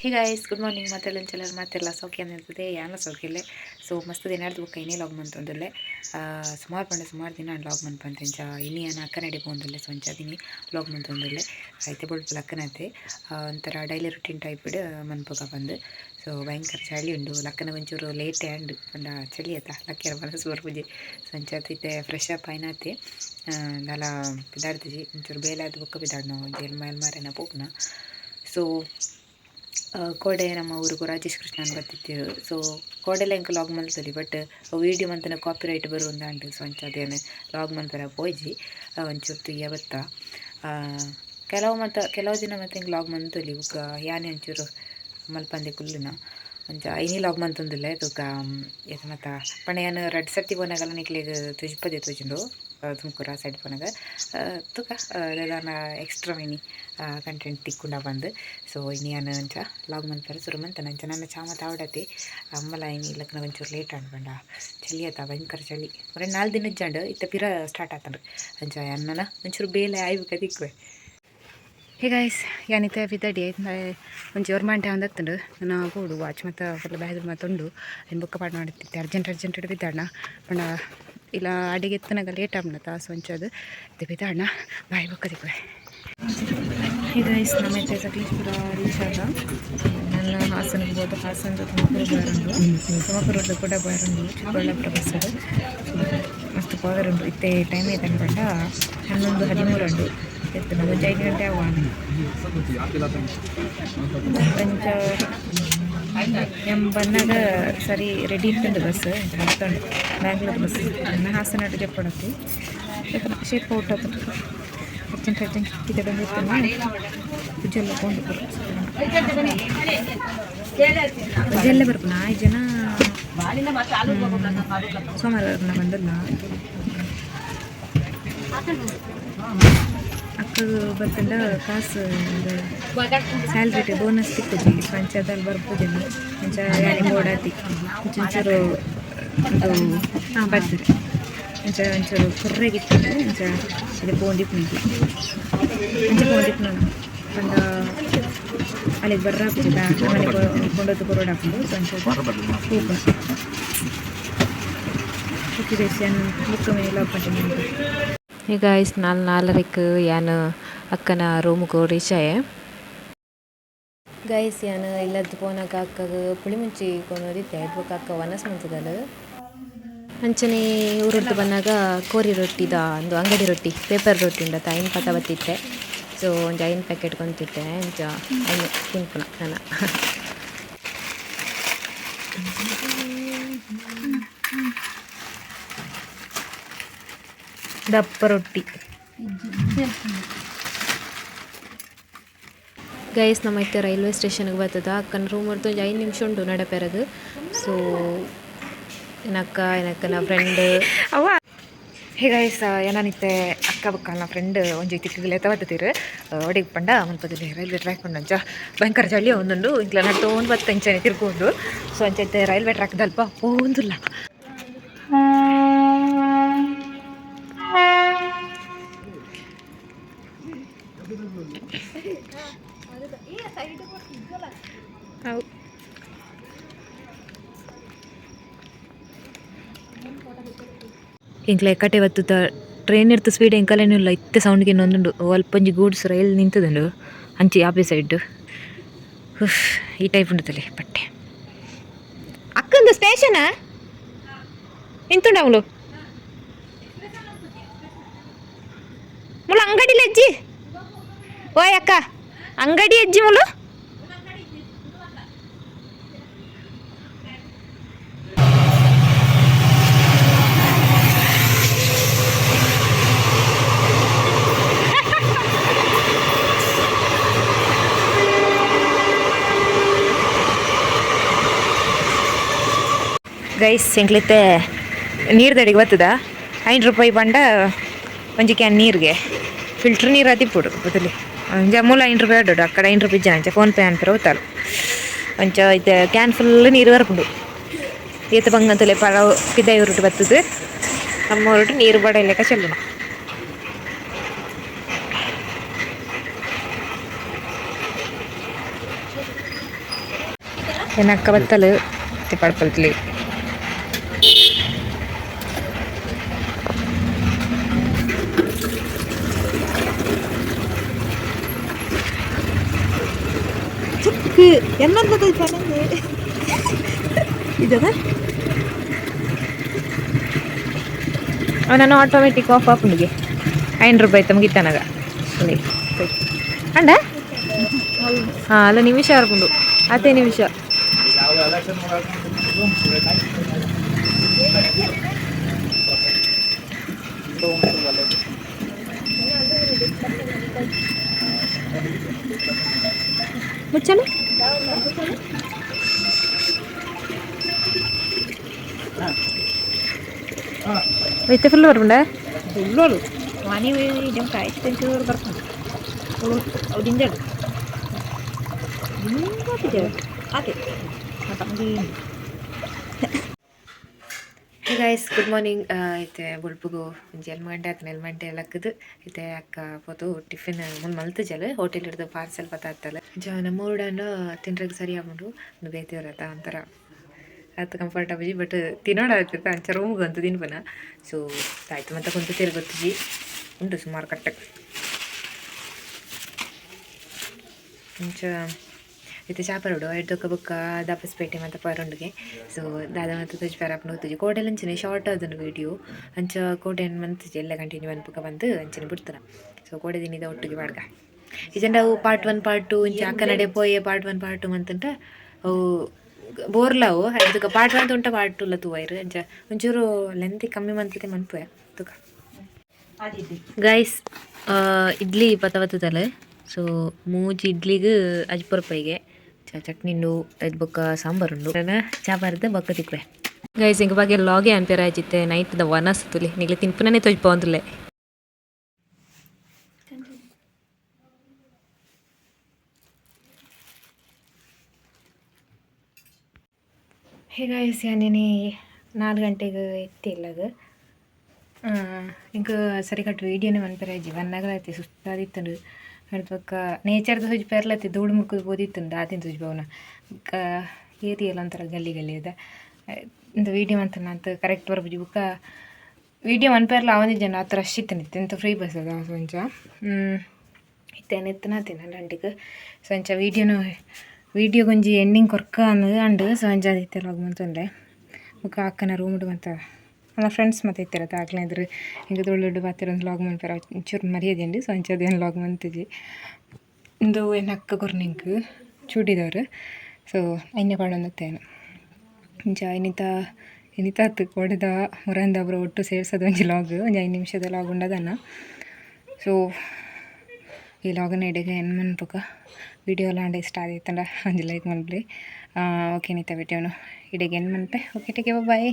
Hey guys good morning ಮಾತೆಲ್ಲ ಚಲರ್ ಮಾತೆಲ್ಲ ಸೌಖ್ಯ ಅನ್ನಿರ್ತದೆ ಯಾನ ಸೌಖ್ಯಲೆ ಸೊ ಮಸ್ತ್ ದಿನ ಹಿಡ್ದು ಬುಕ್ಕ ಇನ್ನೇ ಲಾಗ್ ಮಂತೊಂದುಲ್ಲೆ ಸುಮಾರು ಪಂಡ ಸುಮಾರು ದಿನ ಲಾಗ್ ಬಂದು. ಇಂಚ ಇನಿ ಅನ್ನ ಅಕ್ಕ ನಡಿ ಪೋಂದುಲ್ಲೆ ಸೊ ಅಂಚ ದಿನಿ ಲಾಗ್ ಮಂತೊಂದುಲ್ಲೆ ಐತೆ ಬೊಳ್ಪುಲ ಅಕ್ಕನತೆ ಒಂಥರ ಡೈಲಿ ರುಟೀನ್ ಟೈಪ್ ಮನ್ಪುಗ ಬಂದು. ಸೊ ಭಯಂಕರ ಚಳಿ ಉಂಡು. ಲಕ್ಕನ ಒಂಚೂರು ಲೇಟ್ ಆ್ಯಂಡ್ ಪಂಡ ಚಳಿ ಆಯ್ತಾ? ಲಕ್ಕಿರ ಮನಸ್ಸು ಬರ್ಪುಜಿ ಸೊ ಅಂಚತೆ ಫ್ರೆಶ್ ಅಪ್ ಆಯ್ನತೆ ದಾಲ ಬಿದ್ದಾಡ್ತೀವಿ ಒಂಚೂರು ಬೇಲಾದ ಬುಕ್ಕ ಬಿದಾಡ್ ನಾವು ಮೈಲ್ ಮೇಲ್ಮಾರೆನ ಪೋಪುನ ಸೊ ಕೋಡೆ ನಮ್ಮ ಊರಿಗೂ ರಾಜೇಶ್ ಕೃಷ್ಣ ಅಂತ ಬರ್ತಿದ್ದೇವೆ ಸೊ ಕೋಡೆಲ್ಲ ಇಂಕ ಲಾಗ್ ಮಲ್ಸಲಿ ಬಟ್ ವೀಡಿಯೋ ಮಂತನ ಕಾಪಿ ರೈಟ್ ಬರುವಂದ ಅಂಡು ಸೊ ಅಂಚ ಅದೇನು ಲಾಗ್ ಮಲ್ಪರ ಪೋಜಿ ಒಂಚೂರು ಯಾವತ್ತ? ಕೆಲವು ಮತ, ಕೆಲವು ದಿನ ಮತ್ತೆ ಹಿಂಗೆ ಲಾಗ್ ಮಂತಲಿ ಇವಾಗ ಯಾನೆ ಒಂಚೂರು ಮಲ್ಪಂದೆ ಕುಲ್ಲುನ. ಒಂಚ ಐನಿ ಲಾಗ್ ಮಂತೊಂದುಲ್ಲ ತೂಕ ಇದು ಮತ್ತ ಪಣ ಏನು ರಡ್ ಸರ್ತಿ ಬೋನಾಗಲ್ಲ ನಿಕ್ಲೆಗ್ ತುಜ್ಪದೆ ತುಜುಂಡು. ತುಮಕೂರು ಆ ಸೈಡ್ ಪೋನಾಗ ತುಕ ದಾದಾನ ಎಕ್ಸ್ಟ್ರಾ ಮಿನಿ ಕಂಟೆಂಟ್ ತಿಕ್ಕುಂಡ ಬಂದು. ಸೊ ಇನಿ ಯಾನು ಅಂಚ, ಲಾಗ್ ಮನ್ಪರೆ ಸುರು ಮಂತನ ಅಂಚ ನನ್ನ ಚಾಮ ತಾವಡತಿ, ಅಮ್ಮಲ ಇನಿ ಲಕ್ನ ಒಂಚೂರು ಲೇಟ್ ಅನ್ಕೊಂಡ ಚಳಿ ಆತ, ಭಯಂಕರ ಚಳಿ. ಬರೀ ನಾಲ್ಕು ದಿನ ಜಂಡು ಇತ್ತ ಪಿರ ಸ್ಟಾರ್ಟ್ ಆತಂಡ್ರು ಅಂಚ ಅನ್ನನ ಒಂಚೂರು ಬೇಲೆ ಆಯ್ಬೇಕ ತಿಕ್ಕುವೆ. ಹೇ ಗೈಸ್ ಯಾನಿತ ಬಿದ್ದಡಿ ಒಂಚೂರು ಮಂಟೆ ಒಂದತ್ತುಂಡು ನಾನು ಕೂಡು ವಾಚ್ ಮತ್ತು ಫುಲ್ ಬ್ಯಾಗ್ ಮತ್ತೊಂಡು ಏನು ಬುಕ್ಕ ಪಾಠ ಮಾಡುತ್ತಿದ್ದೆ ಅರ್ಜೆಂಟ್ ಅರ್ಜೆಂಟ್ ಬಿದ್ದಾಡ ಪಂಡ ಇಲ್ಲ ಅಡಿಗೆ ಎತ್ತನಾಗ ಲೇಟ್ ಆಗ್ಬಿಡ ತಾಸು ಒಂಚದು ಇದು ಬಿದ್ದಾಡ ಬಾಯಿ ಬುಕ್ಕ ಇದು ಹೇ ಗೈಸ್ ನಮ್ಮೈತೆ ಸಕಲೇಶ್ಪುರ ರೀಚ್ ಆದ ನನ್ನ ಹಾಸನಕ್ಕೆ ಹೋದ ಹಾಸನದ ತುಮಕೂರು ಬಾರಂಡು ತುಮಕೂರು ಕೂಡ ಬಾರಂಡು ಚಿಕ್ಕಬಳ್ಳಾಪುರ ಬಸ್ ಮಸ್ತ್ ಪವರುಂಡು ಇತ್ತೆ ಟೈಮ್ ಐತೆ ಅನ್ಕೊಂಡ ಹನ್ನೊಂದು ಹದಿಮೂರು ಉಂಡು ಎತ್ತು ನಾವು ಐದು ಗಂಟೆ ಆಗುವ ಪಂಚ ಎಂ ಬನ್ನಾಗ ಸರಿ ರೆಡಿ ಇರ್ತದೆ ಬಸ್ ಹತ್ತಂಡು ಬ್ಯಾಂಗ್ಳೂರ್ ಬಸ್ ಹಾಸನ ಅಡುಗೆ ಜಪ್ಪಡತ್ತಿ ಶೇಪ್ ಔಟ್ ಆತ ಅರ್ಜೆಂಟ್ ಅರ್ಜೆಂಟ್ ಇದೆ ಬಂದಿರ್ತಾನೆ. ಪೂಜೆಲ್ಲ ಕೊಂಡು ಪೂಜೆಲ್ಲ ಬರ್ಬೋದು ಐದು ಜನ ಸೋಮವಾರ ಬಂದಲ್ಲ. ಅಕ್ಕಗೆ ಬರ್ತಂಡ ಕಾಸು ಸ್ಯಾಲ್ರಿ ಬೋನಸ್ ತಿಕ್ಕುಜಿ ಪಂಚದಲ್ಲಿ ಬರ್ಬೋದಿಲ್ಲ ಮುಂಚ ಯಾನಿ ಓಡಾತಿ ಒಂಚೂರು ಇದು ಹಾಂ ಬರ್ತೀರಿ ಮುಂಚ ಒಂಚೂರು ಕುರ್ರೆಗಿತ್ತು ಮುಂಚ ಇದು ಬೋಂದಿಪ್ ನಿಂತು ಮುಂಚೆ ಬೋಂದಿಪ್ ನಾನು ಪಂಡ ಅಲ್ಲಿಗೆ ಬರ್ರ ಹಾಕ್ತಿದ್ದ ಮನೆಗೆ ಕೊಂಡೋದು ಕೊರೋಡ ಹಾಕೊಂಡು ಒಂಚೂರು ಹೂಪ ಹುಟ್ಟಿದೇಶನ್ ಬುಕ್ಕ ಮೇಲೆ ಲಾಕ್ ಈಗ ನಾಲ್ಕು ಏನು ಅಕ್ಕನ ರೂಮ್ಗೆ ರೀಚ್ ಆಯೆ ಗೈಸ್ ಯಾನು ಇಲ್ಲದ್ದು ಪೋನಾಗ ಅಕ್ಕಗ ಪುಳಿ ಮುಂಚಿ ಕೊನೋದಿತ್ತೆ ಇದ್ಬೇಕು ಅಕ್ಕ ವನಸ್ ಮುಂಚದಲ್ಲ ಅಂಚನೆ ಊರದ್ದು ಬಂದಾಗ ಕೋರಿ ರೊಟ್ಟಿದ ಒಂದು ಅಂಗಡಿ ರೊಟ್ಟಿ ಪೇಪರ್ ರೊಟ್ಟಿ ಉಂಡತ್ತ ಐನು ಪತ ಬತ್ತಿತ್ತೆ ಸೊ ಒಂದು ಐನು ಪ್ಯಾಕೆಟ್ ಕೊಂತಿತ್ತೆ ಅಂಚ ಐನು ತಿನ್ಪುನ ನಾನು. ದಪ್ಪ ರೊಟ್ಟಿ. ಗೈಸ್ ನಮ್ಮ ಇತ್ತೆ ರೈಲ್ವೆ ಸ್ಟೇಷನ್ಗೆ ಬರ್ತದ. ಅಕ್ಕನ ರೂಮ್ ಹೊರತು ಐದು ನಿಮಿಷ ಉಂಟು ನಡಪೆರದು. ಸೊ ಏನಕ್ಕ ಏನಕ್ಕನ ಫ್ರೆಂಡ್ ಅವ ಹೇ ಗೈಸ್ ಏನಾನಿತ್ತೆ ಅಕ್ಕ ಬಕ್ಕಲ್ನ ಫ್ರೆಂಡ್ ಒಂಜಿ ಎತ್ತ ತವತ್ತೀರು ಒಡಿಗೆ ಪಂಡ ಮನ್ಪದಲ್ಲಿ ರೈಲ್ವೆ ಟ್ರ್ಯಾಕ್ ಪಂಡ ಭಯಂಕರ ಚಳಿ ಒಂದೊಂದು. ಇಂಕ್ಲ ನಡ್ತೊಂದು ಬತ್ತೆ ಅಂಚನೆ ತಿರ್ಕೊಂಡು. ಸೊ ಅಂಚೈತೆ ರೈಲ್ವೆ ಟ್ರ್ಯಾಕ್ ದಲ್ಪ ಒಂದಿಲ್ಲ ಇಂಕ್ಲೆ ಕಟ್ಟೆ ಬತ್ತುತ್ತ ಟ್ರೈನ್ ಇರ್ತ ಸ್ಪೀಡ್ ಇಲ್ಲ. ಇತ್ತೆ ಸೌಂಡ್ಗೆ ಇನ್ನೊಂದುಂಡು ಅಲ್ಪಂಜಿ ಗೂಡ್ಸ್ ರೈಲ್ ನಿಂತದುಂಡು ಅಂಚಿ ಆಪಿ ಸೈಡ್ ಈ ಟೈಪ್ ಉಂಟಲ್ಲಿ ಬಟ್ಟೆ. ಅಕ್ಕಂದು ಸ್ಟೇಷನ್ ಇಂತುಂಡ ಅವಳು? ಮುಳು ಅಂಗಡಿಲಿ ಅಜ್ಜಿ. ಓಯ್ ಅಕ್ಕ, ಅಂಗಡಿ ಅಜ್ಜಿ ಮುಳು? ಗೈಸ್ ಎಂಕ್ಲಿತ್ತೆ ನೀರ್ದಡಿಗೆ ಬತ್ತದ ಐದು ರೂಪಾಯಿ ಬಂಡ ಒಂಜಿ ಕ್ಯಾನ್ ನೀರಿಗೆ. ಫಿಲ್ಟರ್ ನೀರು ಅದಿಪ್ಪುಡು ಬದಲಿ. ಮೂಲ ಐದು ರೂಪಾಯಿ ಅಡ್ಡು ಅಕ್ಕಡ ಐದು ರೂಪಾಯಿ ಜನ ಫೋನ್ ಪೇ ಅಂತ ಹೋತಾರು ಒಂಚ ಇದು ಕ್ಯಾನ್ ಫುಲ್ ನೀರು ಬರ್ಪುಡು. ಏತ ಬಂಗಂತಲೇ ಪಳವು ಪಿದೈ ಉರುಟು ಬತ್ತದು. ನಮ್ಮ ಉರುಟು ನೀರು ಬಡಲೆಕ್ಕ ಚೆಲ್ಲೋಣ எனக்கு பத்தல் படப்பலத்துலேயே சுக்கு என்னன்றது பண்ணது இதுதான் ಅವನನ್ನು ಆಟೋಮೆಟಿಕ್ ಆಫ್ ಆಫ್ ನಿಮಗೆ ಐನೂರು ರೂಪಾಯಿ ತಮಗಿತ್ತಾನಾಗ ಅಂಡ ಹಾಂ, ಅಲ್ಲ ನಿಮಿಷ ಹರ್ಕೊಂಡು. ಅದೇ ನಿಮಿಷ. മുച്ചമ്മ വെയിറ്റ് ഫുള്ള് പറമ്പുണ്ടേ ഫുള്ളോളൂ മണി വീഴും കഴിച്ചിട്ട് പറഞ്ഞു. ഒടിഞ്ഞു അതെ അപ്പം ಗೈಸ್ ಗುಡ್ ಮಾರ್ನಿಂಗ್ ಐತೆ ಬುಳ್ಪುಗು ಒಂಜಿ ಎಲ್ ಗಂಟೆ ಆತನ ಎಲ್ಮ ಗಂಟೆ ಲಕ್ಕದು ಐತೆ ಅಕ್ಕ ಪೋತು ಟಿಫಿನ್ ಮುಂದೆ ಮಲ್ತಜಲ್ ಹೋಟೆಲ್ ಹಿಡಿದು ಪಾರ್ಸೆಲ್ ಪತ್ತಾತ್ತಲ್ಲ ಜ ನಮ್ಮ ಊಡನ್ನ ತಿನ್ರಕ್ಕೆ ಸರಿ ಆಗ್ಬಿಟ್ಟು ಒಂದು ಬೇತಿವ್ರತ ಒಂಥರ. ಅದು ಕಂಫರ್ಟಬಲ್ ಬಟ್ ತಿನ್ನೋಣ ಆಗ್ತೈತೆ ಅಂಚ ರೂಮ್ಗೆ ಅಂತ ತಿನ್ಬನ ಸೊ ಆಯ್ತು ಮತ್ತೆ ಕುಂತು ತಿರುಗುತ್ತೀವಿ. ಉಂಟು ಸುಮಾರು ಕಟ್ಟಕ್ಕೆ ಇಂಚ ಇತ್ತೆ ಚಾಪರೋಡು ಎಡ್ದೊಕ್ಕ ಬೊಕ್ಕ ದಾಪಸ್ಪೇಟೆ ಮತ್ತು ಪರುಂಡ್ಗೆ ಸೊ ದಾದ ಮತ್ತು ತುಜ್ ಪೇರಾಪನ ತುಜಿ ಅಂಚನೆ ಶಾರ್ಟ್ ಅದನ್ನು ವಿಡಿಯೋ ಅಂಚ ಕೋಟೆ ಮಂತುಜಿ ಎಲ್ಲ ಕಂಟಿನ್ಯೂ ಅನ್ಪಕ ಬಂದು ಅಂಚನೆ ಬಿಡ್ತಾರ ಸೊ ಕೋಟೆ ದಿನದ ಒಟ್ಟಿಗೆ ಮಾಡ್ಗ ಅವು ಪಾರ್ಟ್ ಒನ್ ಪಾರ್ಟ್ ಟು ಇಂಚ ಅಕ್ಕ ನಡೆ ಪೋಯೆ ಪಾರ್ಟ್ ಒನ್ ಪಾರ್ಟ್ ಟು ಅಂತಂಟ ಅವು ಬೋರ್ಲವು ಅದಕ್ಕೆ ಪಾರ್ಟ್ ಒನ್ ತುಂಟ ಪಾರ್ಟ್ ಟು ಲ ತೂವೈರು ಅಂಚ ಒಂಚೂರು ಲೆಂತಿ ಕಮ್ಮಿ ಮಂತತೆ ಮನ್ಪುವೆ ತುಕ ಗೈಸ್ ಇಡ್ಲಿ ಪತವತ್ತದಲ್ಲ ಸೊ ಮೂಜಿ ಇಡ್ಲಿಗೆ ಅಜ್ಪುರ ರೂಪಾಯಿಗೆ. ಚಟ್ನಿಂಡು ಐದು ಬೊಕ್ಕ ಚಾ ಚಾಪಾರ್ದ ಬಕ್ಕ ತಿಕ್ವೆ ಗೈಸ್ ಇಂಕ ಬಗ್ಗೆ ಲಾಗೆ ಅನ್ಪೇರ ಆಜಿತ್ತೆ ನೈಟ್ ದ ವನಸ್ ತುಲಿ. ನಿಗ್ಲಿ ತಿನ್ಪುನೇ ತೋಜ್ ಅಂದ್ರಲೆ. ಹೇ ಗೈಸ್ ಯಾನೇನೆ ನಾಲ್ಕು ಗಂಟೆಗೆ ಎತ್ತಿಲ್ಲಗ ಇಂಕ ಸರಿ ಕಟ್ಟು ವೀಡಿಯೋನೇ ಮನ್ಪೆರ ಐತಿ ಸುಸ್ತಾದಿತ್ತಂಡು ಹೇಳ್ಬೇಕ, ನೇಚರ್ದು ಹುಜ್ ಪೇರ್ಲತ್ತಿ ಧೂಳು ಮುಕ್ಕದು ಓದಿತ್ತು ಆತಿನ ಸುಜಿ ಭವನ. ಏರಿ ಏರಿಯಲ್ಲ ಒಂಥರ ಗಲ್ಲಿ ಗಲ್ಲಿ ಅದ. ಇಂತ ವೀಡಿಯೋ ಅಂತ ಅಂತ ಕರೆಕ್ಟ್ ಬರ್ಬೋದು. ಬುಕ್ಕ ವೀಡಿಯೋ ಮನ್ಪೆರ್ಲ ಅವನಿ ಜನ ಆ ಥರ ಇತ್ತನಿತ್ತು ಇಂಥ ಫ್ರೀ ಬಸ್ ಅದ ಸೊಂಚ ಇತ್ತೇನಿತ್ತು ತಿನ್ನ ಅಂಡಿಗೆ ಸಂಚ ವೀಡಿಯೋನು, ವೀಡಿಯೋ ಗೊಂಜಿ ಎಂಡಿಂಗ್ ಕೊರ್ಕ ಅನ್ನೋದು ಅಂಡು ಸೊಂಚ ಅದಿತ್ತೆಲ್ಲ ಹೋಗ್ಮಂತಂದೆ ಬುಕ್ಕ ಅಕ್ಕನ ರೂಮ್ ಅಂತ ನನ್ನ ಫ್ರೆಂಡ್ಸ್ ಮತ್ತೆ ಇತ್ತಿರತ್ತೆ ಆಗ್ಲೇ ಇದ್ರೆ. ಹಿಂಗೆ ದೊಡ್ಡ ದೊಡ್ಡ ಬಾತಿರೋ ಒಂದು ಲಾಗ್ ಮಾಡ್ತಾರೆ ಒಂಚೂರು ಮರ್ಯಾದೇನು ಸೊ ಅಂಚದೇನು ಲಾಗ್ ಮಾಡ್ತಿದ್ವಿ ಇಂದು? ಏನು ಅಕ್ಕ ಕೊರ್ನಿಂಕ್ ಚೂಡಿದವರು. ಸೊ ಐನೇ ಪಾಡೊಂದತ್ತೇನು ಇಂಚ ಇನ್ನಿತ ಇನ್ನಿತ ಹತ್ತು ಕೊಡದ ಮುರಂದ ಒಬ್ಬರು ಒಟ್ಟು ಸೇರ್ಸೋದು ಒಂಜಿ ಲಾಗ್ ಒಂದು ಐದು ನಿಮಿಷದ ಲಾಗ್ ಉಂಡದನ್ನ ಸೊ ಈ ಲಾಗನ್ನ ಎಡೆಗ ಏನು ಮನ್ಪಕ ವಿಡಿಯೋ ಅಂಡ ಇಷ್ಟ ಆದಿತ್ತಂಡ ಒಂದು ಲೈಕ್ ಮಾಡ್ಬಿಡಿ. ಓಕೆ ನೀತ ವಿಡಿಯೋನು ಇಡೆಗೆ ಏನು ಮನ್ಪೆ? ಓಕೆ ಟೇಕೆ ಬಾಯ್